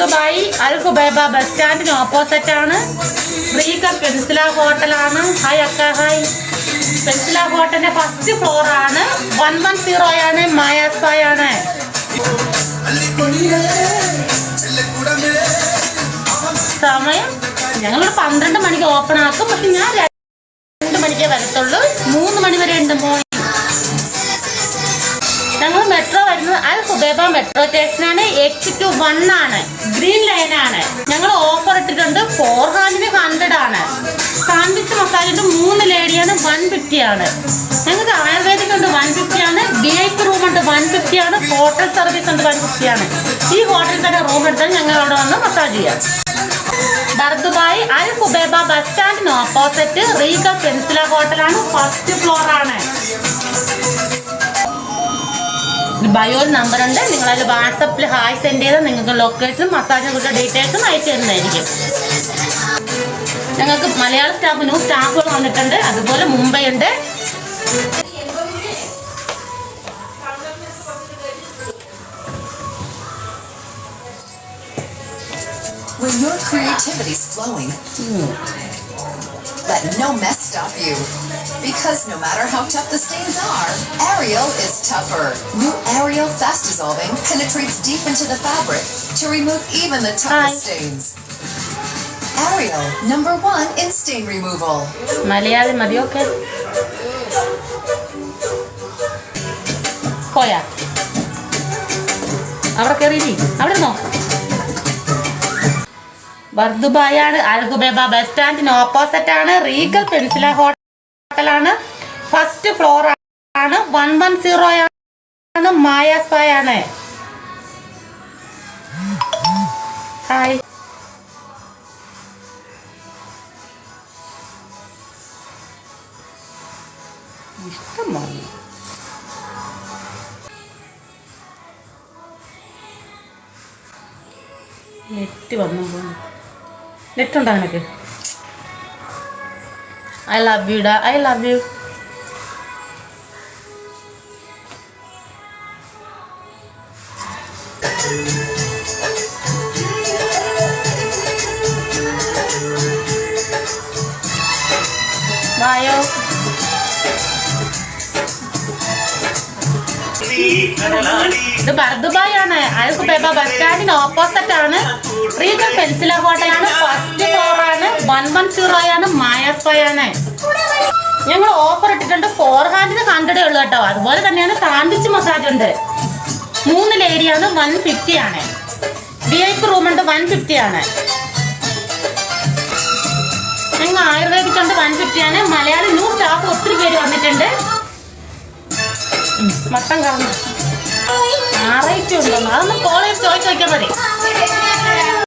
Dubai Al Ghubaiba bus സ്റ്റാൻഡിന് opposite ആണ് Regal Peninsula ഹോട്ടലാണ്. ഹായ് അക്ക ഹായ്. പെൻസില ഹോട്ടലിന്റെ ഫസ്റ്റ് ഫ്ലോർ ആണ്. വൺ വൺ സീറോ ആണ് മായാസ്പായ് ആണ് സമയം ഞങ്ങളൊരു പന്ത്രണ്ട് മണിക്ക് ഓപ്പൺ ആക്കും. പക്ഷെ ഞാൻ രണ്ട് മണിക്കേ വരത്തുള്ളൂ. മൂന്ന് മണി വരെ ഉണ്ട് മോർണിംഗ് ഞങ്ങൾ മെട്രോ വരുന്നത് അൽ ഹുബൈബ മെട്രോ സ്റ്റേഷനാണ് എച്ച് ടു വൺ ആണ്. ഗ്രീൻ ലൈൻ ആണ്. ഞങ്ങൾ ഓഫർ ഇട്ടിട്ടുണ്ട് ഫോർ ഹാൻഡിന് ഹൺഡ്രഡ് ആണ്. സാൻഡ്വിച്ച് മസാലയുടെ മൂന്ന് ലേഡിയാണ് വൺ ഫിഫ്റ്റി ആണ്. ഞങ്ങൾക്ക് ആയുർവേദിക് ഉണ്ട് വൺ ഫിഫ്റ്റി ആണ്. ബി ഐ പി റൂം ഉണ്ട് വൺ ഫിഫ്റ്റി ആണ്. ഹോട്ടൽ സർവീസ് ഉണ്ട് വൺ ഫിഫ്റ്റി ആണ്. ഈ ഹോട്ടലിൽ തന്നെ റൂം എടുത്താൽ ഞങ്ങൾ അവിടെ വന്ന് മസാജ് ചെയ്യാം. Bur Dubai Al Hubaiba bus സ്റ്റാൻഡിന് ഓപ്പോസിറ്റ് റീഗ പെൻസില ഹോട്ടലാണ് ഫസ്റ്റ് ഫ്ലോറാണ് ആണ്. ബയോയിൽ നിങ്ങൾ അതിൽ വാട്സപ്പിൽ ഹായ് സെൻഡ് ചെയ്താൽ നിങ്ങൾക്ക് ലൊക്കേഷനും മസാജിനെ കുറിച്ച് ഡീറ്റെയിൽസും അയച്ചു തരുന്നതായിരിക്കും. ഞങ്ങൾക്ക് മലയാള സ്റ്റാഫ് ന്യൂ സ്റ്റാഫുകൾ വന്നിട്ടുണ്ട്. അതുപോലെ മുംബൈ ഉണ്ട്. When your creativity's flowing, let no mess stop you. Because no matter how tough the stains are, Ariel is tougher. New Ariel Fast Dissolving penetrates deep into the fabric to remove even the toughest Hi. stains. Ariel, number one in stain removal. Malayali മതി okay പോയാ അവിടെ കയറി അവിടെ ഇരുന്നോ വർദ്ധുബായാണ് Al Ghubaiba bus സ്റ്റാൻഡിന് opposite ആണ് Regal Peninsula ഹോട്ടലാണ് ഫസ്റ്റ് ഫ്ലോർ ആണ്. വൺ വൺ സീറോ ആണ്. മായാസ്പായ് ആണ്. ഹായ് ഇഷ്ടമാണ് നെറ്റ് വന്നു. നെറ്റ് ഉണ്ടോ നിനക്ക്? ഐ ലവ് യു ഡാ. ഐ ലവ് യു വായോ ഇത് ബർദുബായ് ആണ് അയാൾക്ക് പേപ്പ ബസ് സ്റ്റാൻഡിന് ഓപ്പോസിറ്റ് ആണ്. റീഗൽ പെൻസില ഹോട്ടലാണ് ഫസ്റ്റ് ഫ്ലോർ ആണ്. വൺ വൺ സീറോ ആണ്. മായാസ്പായ് ആണ്. ഞങ്ങൾ ഓഫർ ഇട്ടിട്ടുണ്ട്. ഫോർ ഹാൻഡിന് ഹൺഡ്രഡേ ഉള്ളൂ കേട്ടോ. അതുപോലെ തന്നെയാണ് സാൻഡ്വിച്ച് മസാജ് ഉണ്ട്. മൂന്ന് ലേഡിയാണ് വൺ ഫിഫ്റ്റി ആണ്. വി ഐ പി റൂമുണ്ട് വൺ ഫിഫ്റ്റി ആണ്. ഞങ്ങൾ ആയുർവേദിക് ഉണ്ട് വൺ ഫിഫ്റ്റി ആണ് മലയാളി ന്യൂ സ്റ്റാഫ് ഒത്തിരി പേര് വന്നിട്ടുണ്ട്. മട്ടം കറന്നു ആറേറ്റ് ഉണ്ടോ? അതൊന്ന് കോളേജ് ചോദിച്ചു നോക്കിയാൽ മതി.